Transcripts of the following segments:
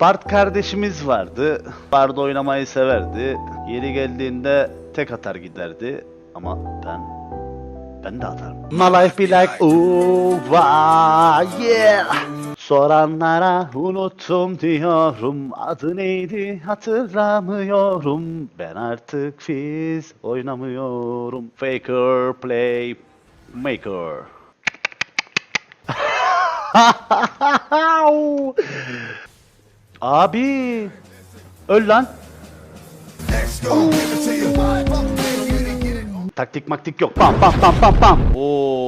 Bart kardeşimiz vardı. Bard oynamayı severdi. Yeri geldiğinde tek atar giderdi. Ama ben ben de atarım. My life be like wah, yeah. Soranlara unuttum diyorum. Adı neydi hatırlamıyorum. Ben artık fiz oynamıyorum. Faker play maker. Abi. Öl lan. Taktik maktik yok. Pam pam pam pam pam. Oo.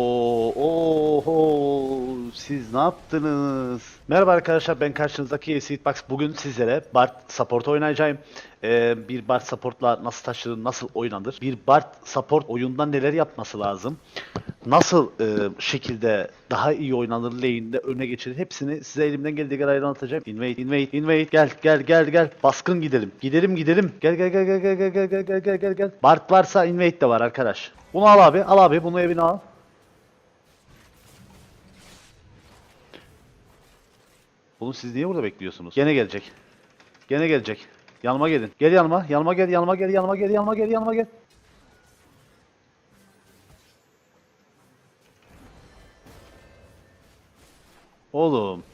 Siz ne yaptınız? Merhaba arkadaşlar ben karşınızdaki AC Hitbox. Bugün sizlere Bart support oynayacağım. Ee, bir Bart supportla nasıl taşınır, nasıl oynanır? Bir Bart support oyunda neler yapması lazım? Nasıl e, şekilde daha iyi oynanır lane'de öne geçirir? Hepsini size elimden geldiği kadar anlatacağım. Invade, invade, invade. Gel, gel, gel, gel. Baskın gidelim. Gidelim, gidelim. Gel, gel, gel, gel, gel, gel, gel, gel, gel, gel. Bart varsa invade de var arkadaş. Bunu al abi, al abi. Bunu evine al. Oğlum siz niye burada bekliyorsunuz? Gene gelecek. Gene gelecek. Yanıma gelin. Gel yanıma. Yanıma gel. Yanıma gel. Yanıma gel. Yanıma gel. Yanıma gel. Oğlum.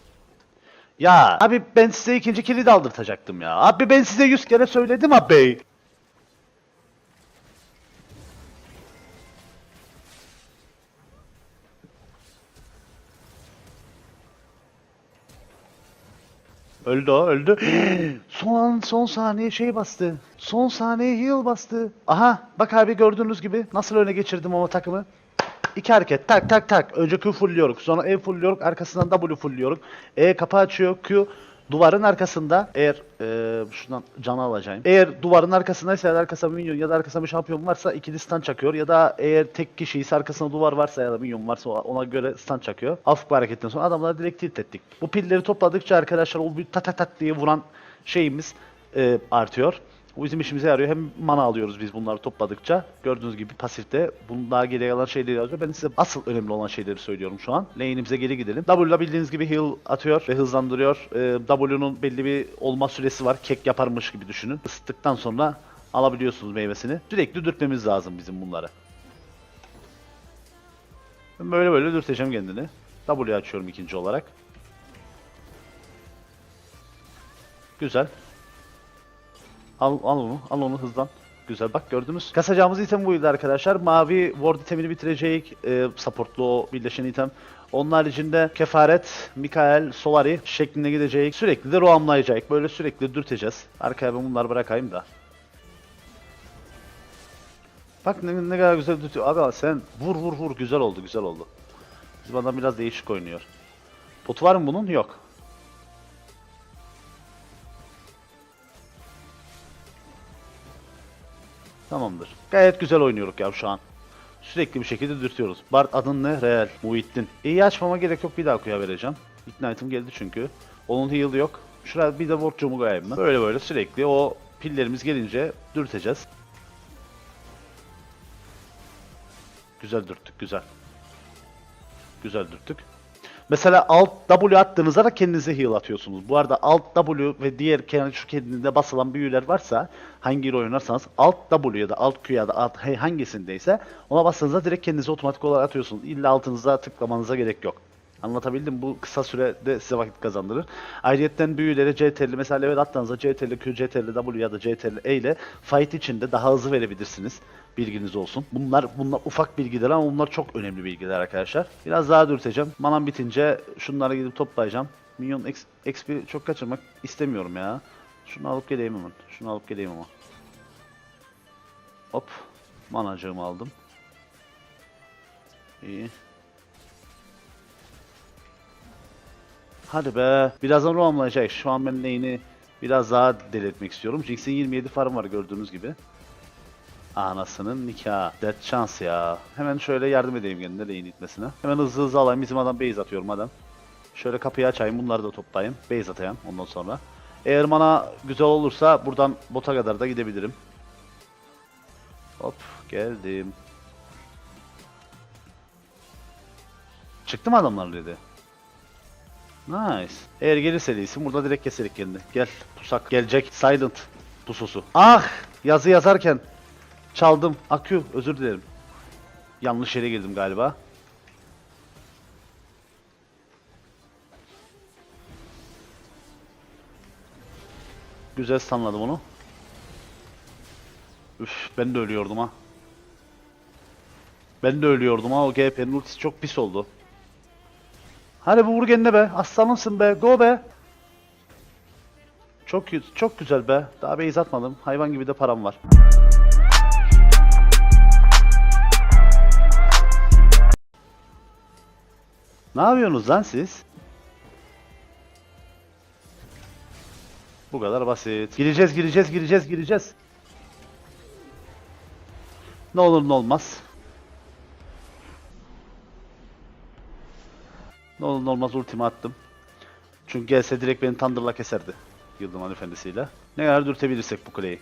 Ya abi ben size ikinci kilidi aldırtacaktım ya. Abi ben size yüz kere söyledim abi. Öldü o öldü. son son saniye şey bastı. Son saniye heal bastı. Aha bak abi gördüğünüz gibi nasıl öne geçirdim o takımı. İki hareket tak tak tak. Önce Q fullliyoruz. Sonra E fullliyoruz. Arkasından W fullliyoruz. E kapı açıyor. Q duvarın arkasında eğer e, şuradan canı alacağım. Eğer duvarın arkasındaysa ya da arkasında bir minyon ya da arkasında bir şampiyon varsa ikili stun çakıyor. Ya da eğer tek kişi ise arkasında duvar varsa ya da minyon varsa ona göre stun çakıyor. Bir hareketten sonra adamları direkt tilt ettik. Bu pilleri topladıkça arkadaşlar o bir tat tat diye vuran şeyimiz e, artıyor. Bu bizim işimize yarıyor. Hem mana alıyoruz biz bunları topladıkça. Gördüğünüz gibi pasifte daha geriye kalan şeyleri yazıyor. Ben size asıl önemli olan şeyleri söylüyorum şu an. Lane'imize geri gidelim. W'la bildiğiniz gibi heal atıyor ve hızlandırıyor. Ee, W'nun belli bir olma süresi var. Kek yaparmış gibi düşünün. Isıttıktan sonra alabiliyorsunuz meyvesini. Sürekli dürtmemiz lazım bizim bunları. Böyle böyle dürteceğim kendini. W açıyorum ikinci olarak. Güzel. Al, al onu, al onu hızlan. Güzel bak gördünüz. Kasacağımız item buydu arkadaşlar. Mavi ward itemini bitirecek. E, supportlu o birleşen item. Onun haricinde kefaret, Mikael, Solari şeklinde gidecek. Sürekli de roamlayacak. Böyle sürekli dürteceğiz. Arkaya ben bunları bırakayım da. Bak ne, ne kadar güzel dürtüyor. Abi sen vur vur vur güzel oldu güzel oldu. Bizim adam biraz değişik oynuyor. Potu var mı bunun? Yok. Tamamdır. Gayet güzel oynuyoruz ya şu an. Sürekli bir şekilde dürtüyoruz. Bart adın ne? Real. Muhittin. İyi açmama gerek yok. Bir daha kuya vereceğim. Ignite'ım geldi çünkü. Onun heal'ı yok. Şuraya bir de Warp'cumu koyayım ben. Böyle böyle sürekli o pillerimiz gelince dürteceğiz. Güzel dürttük. Güzel. Güzel dürttük. Mesela Alt W attığınızda da kendinize heal atıyorsunuz. Bu arada Alt W ve diğer kenar şu kendinde basılan büyüler varsa hangi hero oynarsanız Alt W ya da Alt Q ya da Alt H hangisindeyse ona bastığınızda direkt kendinize otomatik olarak atıyorsunuz. İlla altınıza tıklamanıza gerek yok. Anlatabildim bu kısa sürede size vakit kazandırır. Ayrıyetten büyülere CTRL mesela level attığınızda CTRL Q, CTRL W ya da CTRL E ile fight içinde daha hızlı verebilirsiniz. Bilginiz olsun. Bunlar bunlar ufak bilgiler ama bunlar çok önemli bilgiler arkadaşlar. Biraz daha dürteceğim. Manam bitince şunları gidip toplayacağım. Minyon XP çok kaçırmak istemiyorum ya. Şunu alıp geleyim hemen. Şunu alıp geleyim ama. Hop. Manacığımı aldım. İyi. Hadi be. Birazdan roamlayacak. Şu an ben neyini biraz daha delirtmek istiyorum. Jinx'in 27 farm var gördüğünüz gibi. Anasının nikahı. Dead chance ya. Hemen şöyle yardım edeyim kendine lane itmesine. Hemen hızlı hızlı alayım. Bizim adam base atıyorum adam. Şöyle kapıyı açayım. Bunları da toplayayım. Base atayım ondan sonra. Eğer mana güzel olursa buradan bota kadar da gidebilirim. Hop geldim. Çıktı mı adamlar dedi. Nice. Eğer gelirse değilsin burada direkt keserik kendini. Gel pusak gelecek. Silent pususu. Ah yazı yazarken çaldım. Akü özür dilerim. Yanlış yere girdim galiba. Güzel sanladım onu. Üf ben de ölüyordum ha. Ben de ölüyordum ha o GP'nin ultisi çok pis oldu. Hadi bu vur kendine be. Aslanımsın be. Go be. Çok çok güzel be. Daha base atmadım. Hayvan gibi de param var. Ne yapıyorsunuz lan siz? Bu kadar basit. Gireceğiz, gireceğiz, gireceğiz, gireceğiz. Ne olur ne olmaz. Ne olur ne olmaz ultimi attım. Çünkü gelse direkt beni Thunder'la keserdi. Yıldırım Efendisi'yle. Ne kadar dürtebilirsek bu kuleyi.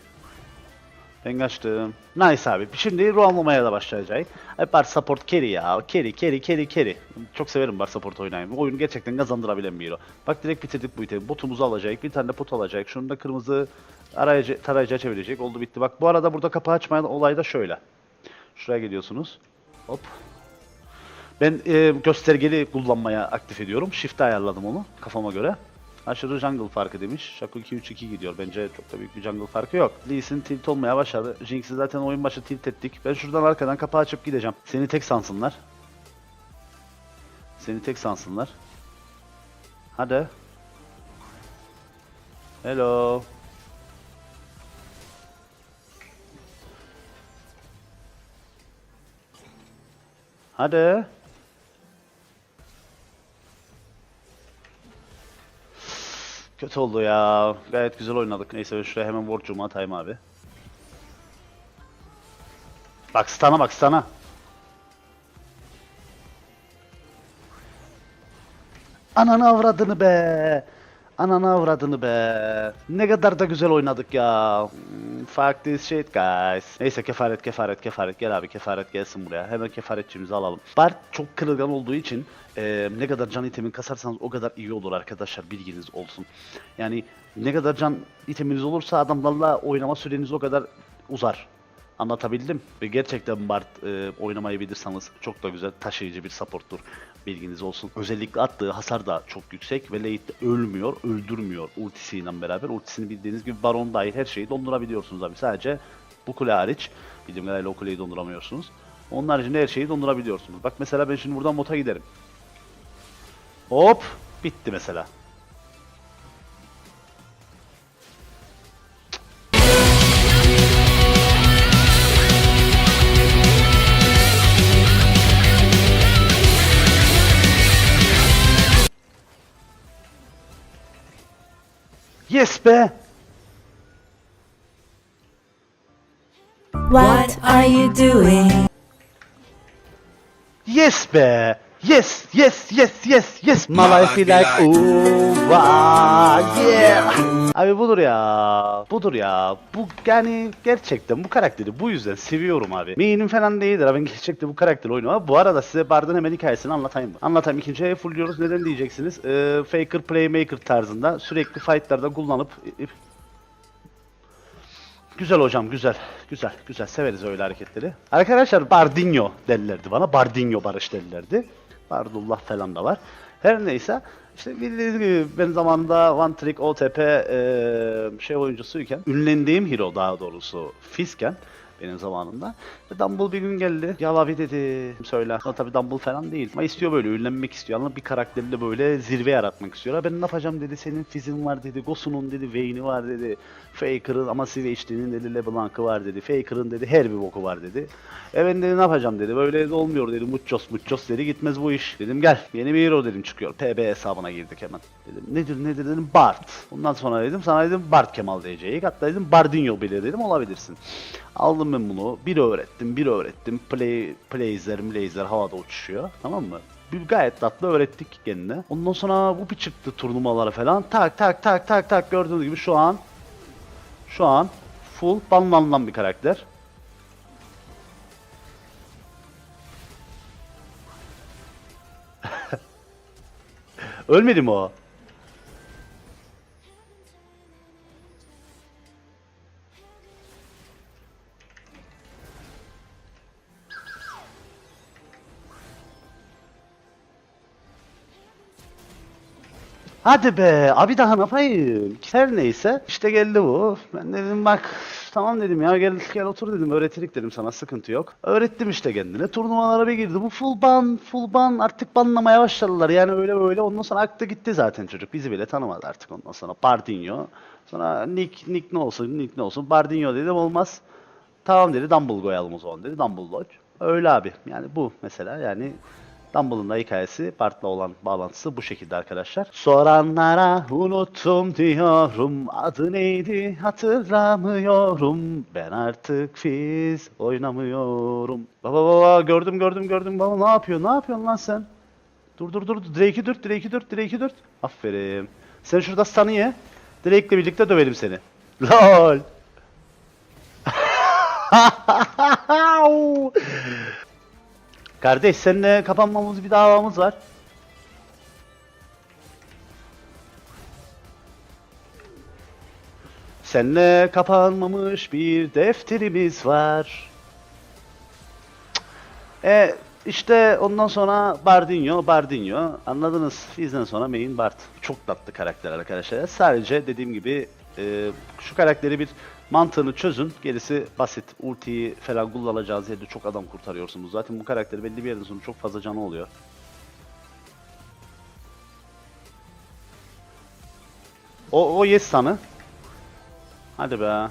Ben kaçtım. Nice abi. Şimdi roamlamaya da başlayacak. Hep bar support carry ya. Carry, carry, carry, carry. Çok severim bar support oynaymayı. Bu oyunu gerçekten kazandırabilen bir hero. Bak direkt bitirdik bu itemi. Botumuzu alacak. Bir tane de pot alacak. Şunu da kırmızı arayıcı, tarayıcıya çevirecek. Oldu bitti. Bak bu arada burada kapı açmayan olay da şöyle. Şuraya geliyorsunuz. Hop. Ben e, göstergeli kullanmaya aktif ediyorum. Shift'e ayarladım onu kafama göre. Aşırı jungle farkı demiş. Shaco 2-3-2 gidiyor. Bence çok da büyük bir jungle farkı yok. Lee tilt olmaya başladı. Jinx'i zaten oyun başı tilt ettik. Ben şuradan arkadan kapağı açıp gideceğim. Seni tek sansınlar. Seni tek sansınlar. Hadi. Hello. Hadi. Kötü oldu ya. Gayet güzel oynadık. Neyse ben şuraya hemen Warcum'u atayım abi. Bak stun'a bak stun'a. Ananı avradını be. Ananı avradını be. Ne kadar da güzel oynadık ya. Fuck this shit guys. Neyse kefaret kefaret kefaret. Gel abi kefaret gelsin buraya. Hemen kefaretçimizi alalım. Bart çok kırılgan olduğu için e, ne kadar can itemin kasarsanız o kadar iyi olur arkadaşlar. Bilginiz olsun. Yani ne kadar can iteminiz olursa adamlarla oynama süreniz o kadar uzar. Anlatabildim. Ve gerçekten Bart e, oynamayı bilirseniz çok da güzel taşıyıcı bir supporttur. Bilginiz olsun. Özellikle attığı hasar da çok yüksek ve late'de ölmüyor, öldürmüyor ultisiyle beraber. Ultisini bildiğiniz gibi Baron dahil her şeyi dondurabiliyorsunuz abi. Sadece bu kule hariç. Bildiğim kadarıyla o kuleyi donduramıyorsunuz. Onun haricinde her şeyi dondurabiliyorsunuz. Bak mesela ben şimdi buradan bota giderim. Hop! Bitti mesela. Yes be! What are you doing? Yes be! Yes, yes, yes, yes, yes. My life is like ah, yeah. Abi budur ya. Budur ya. Bu yani gerçekten bu karakteri bu yüzden seviyorum abi. Main'im falan değildir abi. Ben gerçekten bu karakteri oynuyorum. Bu arada size Bard'ın hemen hikayesini anlatayım mı? Anlatayım. İkinciye fullliyoruz. Neden diyeceksiniz? Ee, Faker Playmaker tarzında sürekli fightlarda kullanıp Güzel hocam güzel. Güzel güzel severiz öyle hareketleri. Arkadaşlar Bardinho derlerdi bana. Bardinho Barış derlerdi. Bardullah falan da var. Her neyse işte bildiğiniz gibi ben zamanında One Trick OTP eee, şey oyuncusuyken ünlendiğim hero daha doğrusu Fizzken benim zamanımda. Ve Dumble bir gün geldi. Ya abi dedi söyle. Ama tabii Dumble falan değil. Ama istiyor böyle ünlenmek istiyor. Ama bir karakterle böyle zirve yaratmak istiyor. Ben ne yapacağım dedi. Senin Fizz'in var dedi. Gosu'nun dedi. Vayne'i var dedi. Faker'ın ama Sivech'tinin dedi. LeBlanc'ı var dedi. Faker'ın dedi. Her bir boku var dedi. E ben dedi ne yapacağım dedi. Böyle de olmuyor dedi. Muchos muchos dedi. Gitmez bu iş. Dedim gel. Yeni bir hero dedim çıkıyor. PB hesabına girdik hemen. Dedim nedir nedir dedim Bart. Ondan sonra dedim sana dedim Bart Kemal diyecek. Hatta dedim Bardinho bile dedim olabilirsin. Aldım ben bunu. Bir öğrettim, bir öğrettim. Play, playzer, blazer havada uçuşuyor. Tamam mı? Bir gayet tatlı öğrettik kendine. Ondan sonra bu bir çıktı turnuvalara falan. Tak tak tak tak tak gördüğünüz gibi şu an şu an full banlanılan bir karakter. Ölmedi mi o? Hadi be abi daha ne yapayım? Her neyse işte geldi bu. Ben dedim bak tamam dedim ya gel gel otur dedim öğretirik dedim sana sıkıntı yok. Öğrettim işte kendine turnuvalara bir girdi. Bu full ban full ban artık banlamaya başladılar yani öyle öyle ondan sonra aktı gitti zaten çocuk bizi bile tanımadı artık ondan sonra Bardinho. Sonra Nick Nick ne olsun Nick ne olsun Bardinho dedim olmaz. Tamam dedi Dumble koyalım o zaman dedi Dumble Lodge. Öyle abi yani bu mesela yani Dumble'ın da hikayesi Bart'la olan bağlantısı bu şekilde arkadaşlar. Soranlara unuttum diyorum adı neydi hatırlamıyorum ben artık fiz oynamıyorum. Baba baba gördüm gördüm gördüm baba ne yapıyor ne yapıyorsun lan sen? Dur dur dur Drake'i dürt Drake'i dürt Drake'i dürt. Aferin. Sen şurada stun'ı ye. Drake'le birlikte dövelim seni. LOL. Kardeş seninle kapanmamız bir davamız var. Seninle kapanmamış bir defterimiz var. E işte ondan sonra Bardinho, Bardinho. Anladınız. Bizden sonra main Bart. Çok tatlı karakter arkadaşlar. Sadece dediğim gibi e, şu karakteri bir mantığını çözün. Gerisi basit. Ultiyi falan kullanacağınız yerde çok adam kurtarıyorsunuz. Zaten bu karakteri belli bir yerden sonra çok fazla canı oluyor. O, o yes sanı. Hadi be.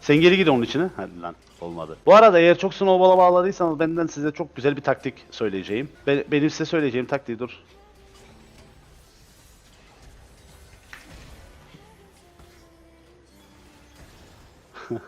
Sen geri gir onun içine. Hadi lan. Olmadı. Bu arada eğer çok snowball'a bağladıysanız benden size çok güzel bir taktik söyleyeceğim. Be- benim size söyleyeceğim taktiği dur.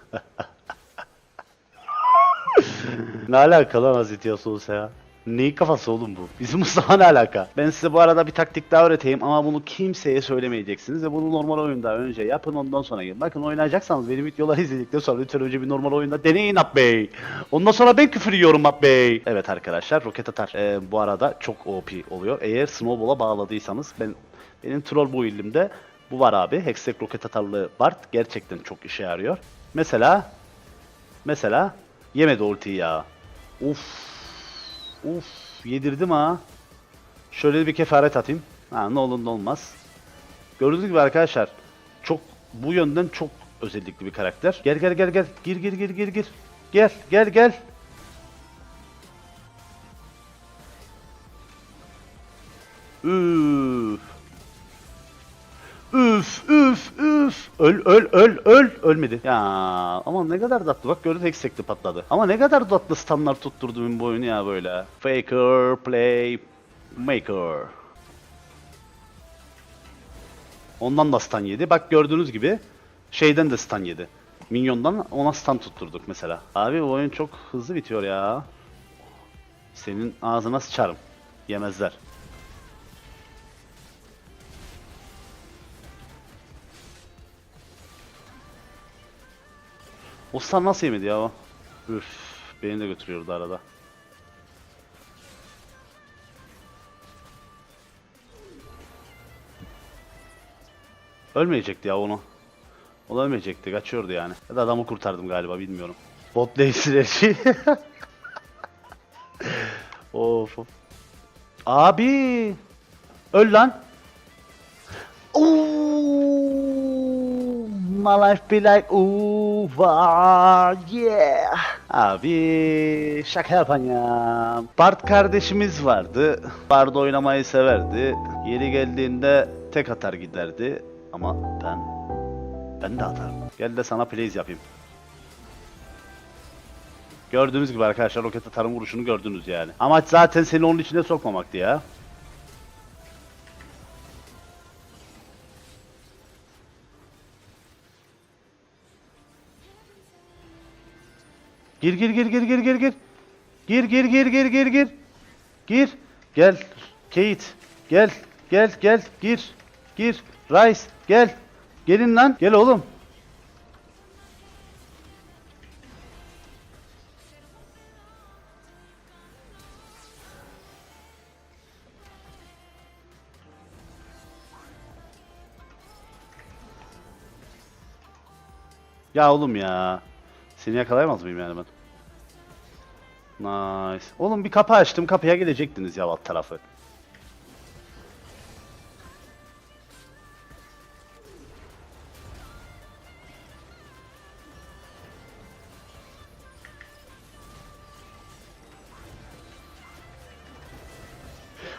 ne alaka lan Hazreti Yasuo ya? Neyin kafası oğlum bu? Bizim Mustafa ne alaka? Ben size bu arada bir taktik daha öğreteyim ama bunu kimseye söylemeyeceksiniz ve bunu normal oyunda önce yapın ondan sonra gelin. Bakın oynayacaksanız benim videoları izledikten sonra lütfen önce bir normal oyunda deneyin Ab Bey. Ondan sonra ben küfür yiyorum Ab Bey. Evet arkadaşlar roket atar. Ee, bu arada çok OP oluyor. Eğer Snowball'a bağladıysanız ben benim troll bu ilimde bu var abi. Hextech roket atarlı Bart gerçekten çok işe yarıyor. Mesela mesela yemedi ultiyi ya. Uf Uf yedirdim ha. Şöyle bir kefaret atayım. Ha ne olur ne olmaz. Gördüğünüz gibi arkadaşlar çok bu yönden çok özellikli bir karakter. Gel gel gel gel. Gir gir gir gir gir. Gel gel gel. Üf. Üf üf üf. Öl öl öl öl. Ölmedi. Ya ama ne kadar tatlı. Bak gördün tek sekti patladı. Ama ne kadar tatlı standart tutturdu benim bu oyunu ya böyle. Faker play maker. Ondan da stun yedi. Bak gördüğünüz gibi şeyden de stun yedi. Minyondan ona stun tutturduk mesela. Abi bu oyun çok hızlı bitiyor ya. Senin ağzına sıçarım. Yemezler. O nasıl yemedi ya o? Üf, beni de götürüyordu arada. Ölmeyecekti ya onu. O da ölmeyecekti, kaçıyordu yani. Ya da adamı kurtardım galiba, bilmiyorum. Bot sinerji. of of. Abi! Öl lan! Ooh, my life be like ooh, ah, yeah. Abi şaka yapan ya. Bart kardeşimiz vardı. Bard oynamayı severdi. Yeri geldiğinde tek atar giderdi. Ama ben ben de atarım. Gel de sana plays yapayım. Gördüğünüz gibi arkadaşlar roket atarın vuruşunu gördünüz yani. Amaç zaten seni onun içine sokmamaktı ya. Gir gir gir gir gir gir gir. Gir gir gir gir gir gir. Gir. Gel. Kate. Gel. Gel gel gir. Gir. Rice gel. Gelin lan. Gel oğlum. Ya oğlum ya. Seni yakalayamaz mıyım yani ben? Nice. Oğlum bir kapı açtım kapıya gelecektiniz ya alt tarafı.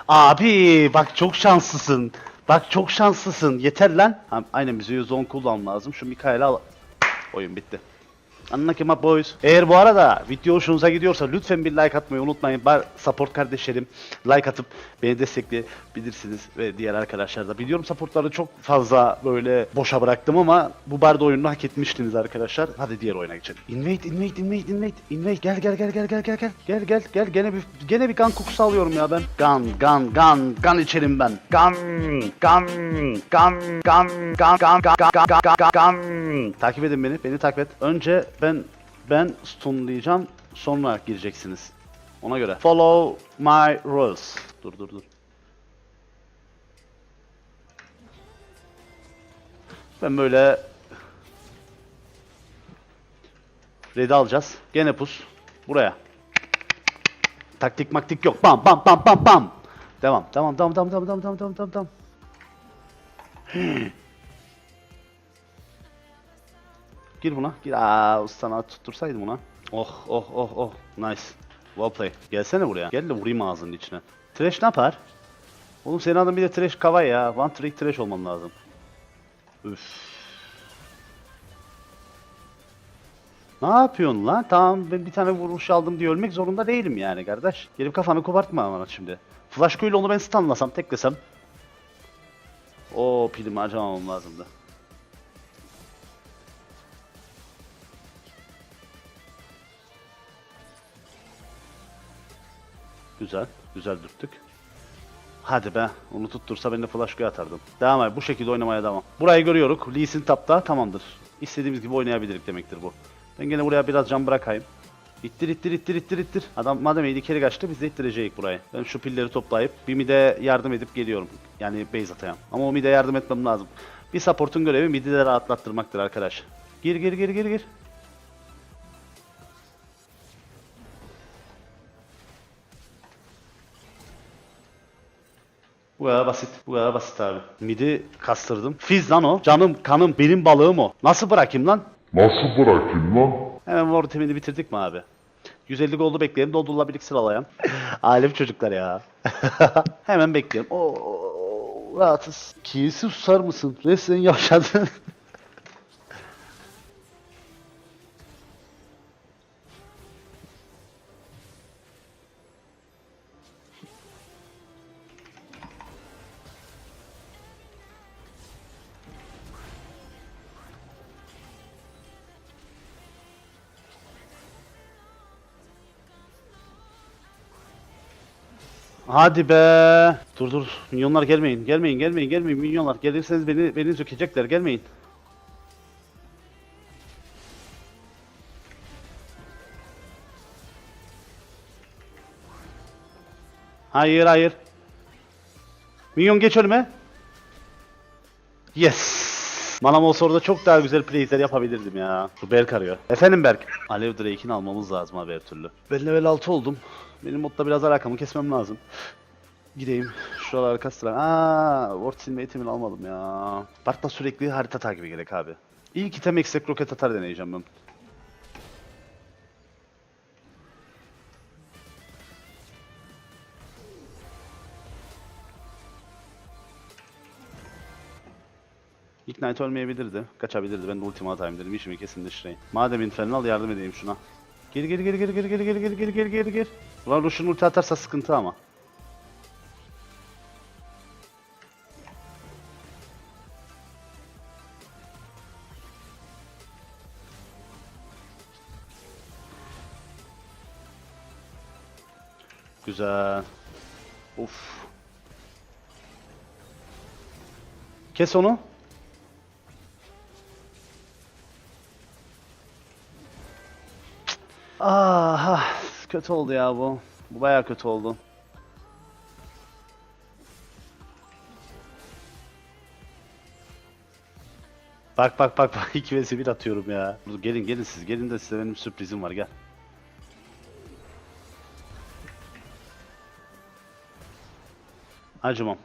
Abi bak çok şanslısın. Bak çok şanslısın. Yeter lan. Ha, aynen bize 110 kullanmam lazım. Şu Mikael'i al. Oyun bitti. Anla my boys. Eğer bu arada video hoşunuza gidiyorsa lütfen bir like atmayı unutmayın. Bar support kardeşlerim like atıp beni destekleyebilirsiniz ve diğer arkadaşlar da. Biliyorum supportları çok fazla böyle boşa bıraktım ama bu barda oyununu hak etmiştiniz arkadaşlar. Hadi diğer oyuna geçelim. Invade, invade, invade, invade, invade. Gel gel gel gel gel gel gel. Gel gel gel. Gene bir gene bir kan kokusu alıyorum ya ben. Gan gan gan gan içerim ben. Gan gan gan gan gan gan gan gan gan gan. Takip edin beni. Beni takip et. Önce ben ben stunlayacağım. Sonra gireceksiniz. Ona göre. Follow my rules. Dur dur dur. Ben böyle Red'i alacağız. Gene pus. Buraya. Taktik maktik yok. Bam bam bam bam bam. Devam. Devam devam devam devam devam devam devam devam Gir buna. Gir. Aa sana tuttursaydım buna. Oh oh oh oh. Nice. Well play. Gelsene buraya. Gel de vurayım ağzının içine. Trash ne yapar? Oğlum senin adın bir de trash kava ya. One trick trash olman lazım. Üf. Ne yapıyorsun lan? Tamam ben bir tane vuruş aldım diye ölmek zorunda değilim yani kardeş. Gelip kafanı kopartma bana şimdi. Flash ile onu ben stunlasam, teklesem. O pilimi harcamamam lazımdı. Güzel, güzel dürttük. Hadi be, onu tuttursa ben de flash atardım. Devam et, bu şekilde oynamaya devam. Burayı görüyoruz, Lee Sin tapta, tamamdır. İstediğimiz gibi oynayabilirik demektir bu. Ben gene buraya biraz can bırakayım. İttir ittir ittir ittir ittir. Adam madem eğdi kere kaçtı biz de ittireceğiz burayı. Ben şu pilleri toplayıp bir mide yardım edip geliyorum. Yani base atayım. Ama o mide yardım etmem lazım. Bir support'un görevi midi de rahatlattırmaktır arkadaş. Gir gir gir gir gir. Bu kadar basit. Bu kadar basit abi. Midi kastırdım. Fiz lan o. Canım, kanım, benim balığım o. Nasıl bırakayım lan? Nasıl bırakayım lan? Hemen World Team'ini bitirdik mi abi? 150 goldu bekleyelim. Doldurla birlik sıralayan. Alem çocuklar ya. Hemen bekleyelim. Oo, rahatız. Kiyesi susar mısın? Resmen yaşadın. Hadi be. Dur dur. Minyonlar gelmeyin. Gelmeyin, gelmeyin, gelmeyin minyonlar. Gelirseniz beni beni sökecekler. Gelmeyin. Hayır, hayır. Minyon geç önüme. Yes. Manam olsa orada çok daha güzel playler yapabilirdim ya. Bu Berk arıyor. Efendim Berk. Alev Drake'ini almamız lazım abi her türlü. Ben level 6 oldum. Benim modda biraz alakamı kesmem lazım. Gideyim. Şuralar arka sıra. Aaa, Ward silme eğitimini almadım ya. Bart'ta sürekli harita takibi gerek abi. İlk item eksik roket atar deneyeceğim ben. Ignite ölmeyebilirdi. Kaçabilirdi. Ben de ultimi atayım dedim. İşimi kesinleştireyim. Madem Infernal yardım edeyim şuna. Gir gir gir gir gir gir gir gir gir gir gir gir. Ulan Lucian ulti atarsa sıkıntı ama. Güzel. Uf. Kes onu. Ah, kötü oldu ya bu. Bu bayağı kötü oldu. Bak bak bak bak 2 vs 1 atıyorum ya. Gelin gelin siz gelin de size benim sürprizim var gel. Acımam.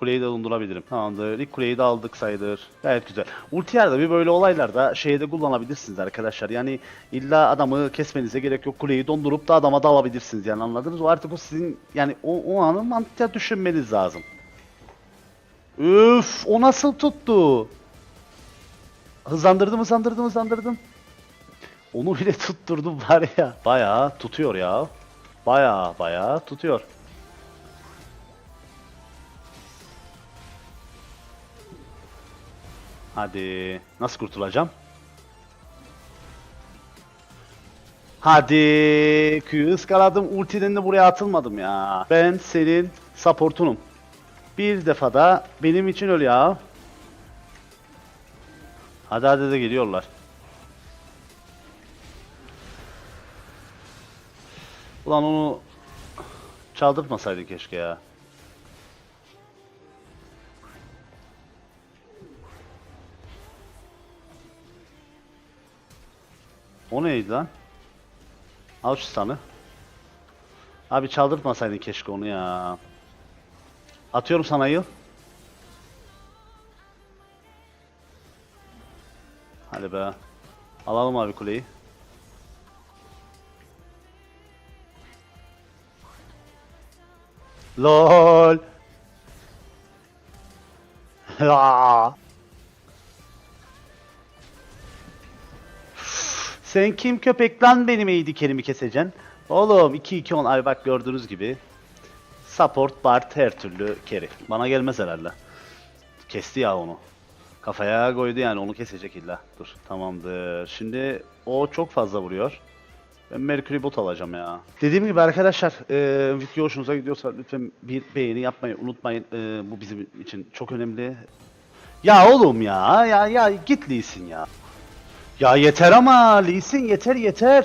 Kuleyi de dondurabilirim. Tamamdır. İlk kuleyi de aldık sayılır. Gayet güzel. Ultiyer'de bir böyle olaylarda şeyde kullanabilirsiniz arkadaşlar. Yani illa adamı kesmenize gerek yok. Kuleyi dondurup da adama da alabilirsiniz yani anladınız mı? Artık o sizin yani o, o anı mantıkla düşünmeniz lazım. Üf, o nasıl tuttu? Hızlandırdım, hızlandırdım, hızlandırdım. Onu bile tutturdum var ya. Bayağı tutuyor ya. Bayağı bayağı tutuyor. Hadi. Nasıl kurtulacağım? Hadi. Q'yu ıskaladım. Ultiden de buraya atılmadım ya. Ben senin supportunum. Bir defada benim için öl ya. Hadi hadi de geliyorlar. Ulan onu çaldırtmasaydın keşke ya. O neydi lan? Al şu sanı. Abi çaldırtmasaydın keşke onu ya. Atıyorum sana yıl. Hadi be. Alalım abi kuleyi. LOL. Sen kim köpek lan benim eğdi kerimi keseceksin? Oğlum 2-2-10 ay bak gördüğünüz gibi. Support, Bart her türlü carry. Bana gelmez herhalde. Kesti ya onu. Kafaya koydu yani onu kesecek illa. Dur tamamdır. Şimdi o çok fazla vuruyor. Ben Mercury bot alacağım ya. Dediğim gibi arkadaşlar e, video hoşunuza gidiyorsa lütfen bir beğeni yapmayı unutmayın. E, bu bizim için çok önemli. Ya oğlum ya ya ya git Lee Sin ya. Ya yeter ama Lee Sin yeter yeter.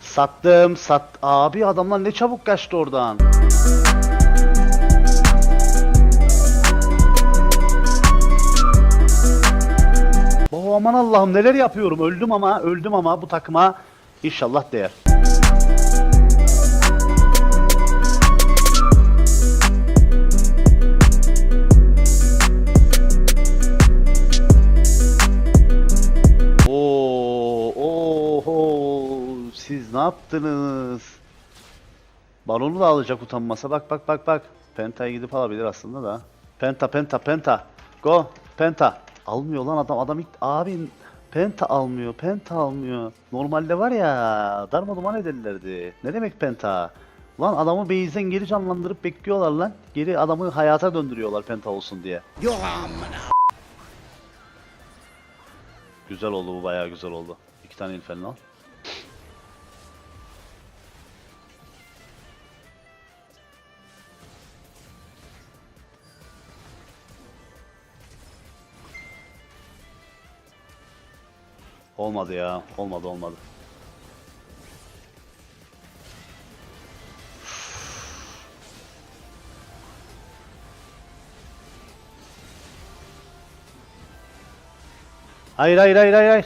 Sattım sat. Abi adamlar ne çabuk kaçtı oradan. Oh, aman Allah'ım neler yapıyorum. Öldüm ama öldüm ama bu takıma inşallah değer. Ne yaptınız? Balonu da alacak utanmasa. Bak bak bak bak. Penta'ya gidip alabilir aslında da. Penta penta penta. Go. Penta. Almıyor lan adam. Adam ilk abi penta almıyor. Penta almıyor. Normalde var ya darma duman ederlerdi. Ne demek penta? Lan adamı base'den geri canlandırıp bekliyorlar lan. Geri adamı hayata döndürüyorlar penta olsun diye. Güzel oldu bu bayağı güzel oldu. İki tane infernal. Olmadı ya. Olmadı olmadı. Hayır hayır hayır hayır.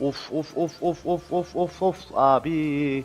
Of of of of of of of of abi.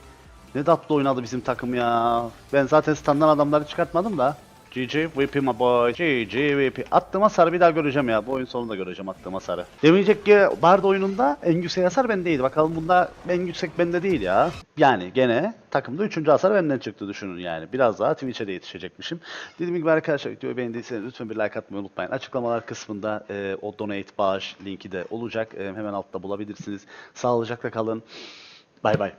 Ne tatlı oynadı bizim takım ya. Ben zaten standdan adamları çıkartmadım da. GG VP my boy. GG VP. Attığım hasarı bir daha göreceğim ya. Bu oyun sonunda göreceğim attığım hasarı. Demeyecek ki Bard oyununda en yüksek hasar bendeydi. Bakalım bunda en yüksek bende değil ya. Yani gene takımda 3. hasar benden çıktı düşünün yani. Biraz daha Twitch'e de yetişecekmişim. Dediğim gibi arkadaşlar videoyu beğendiyseniz lütfen bir like atmayı unutmayın. Açıklamalar kısmında e, o donate bağış linki de olacak. E, hemen altta bulabilirsiniz. Sağlıcakla kalın. Bay bay.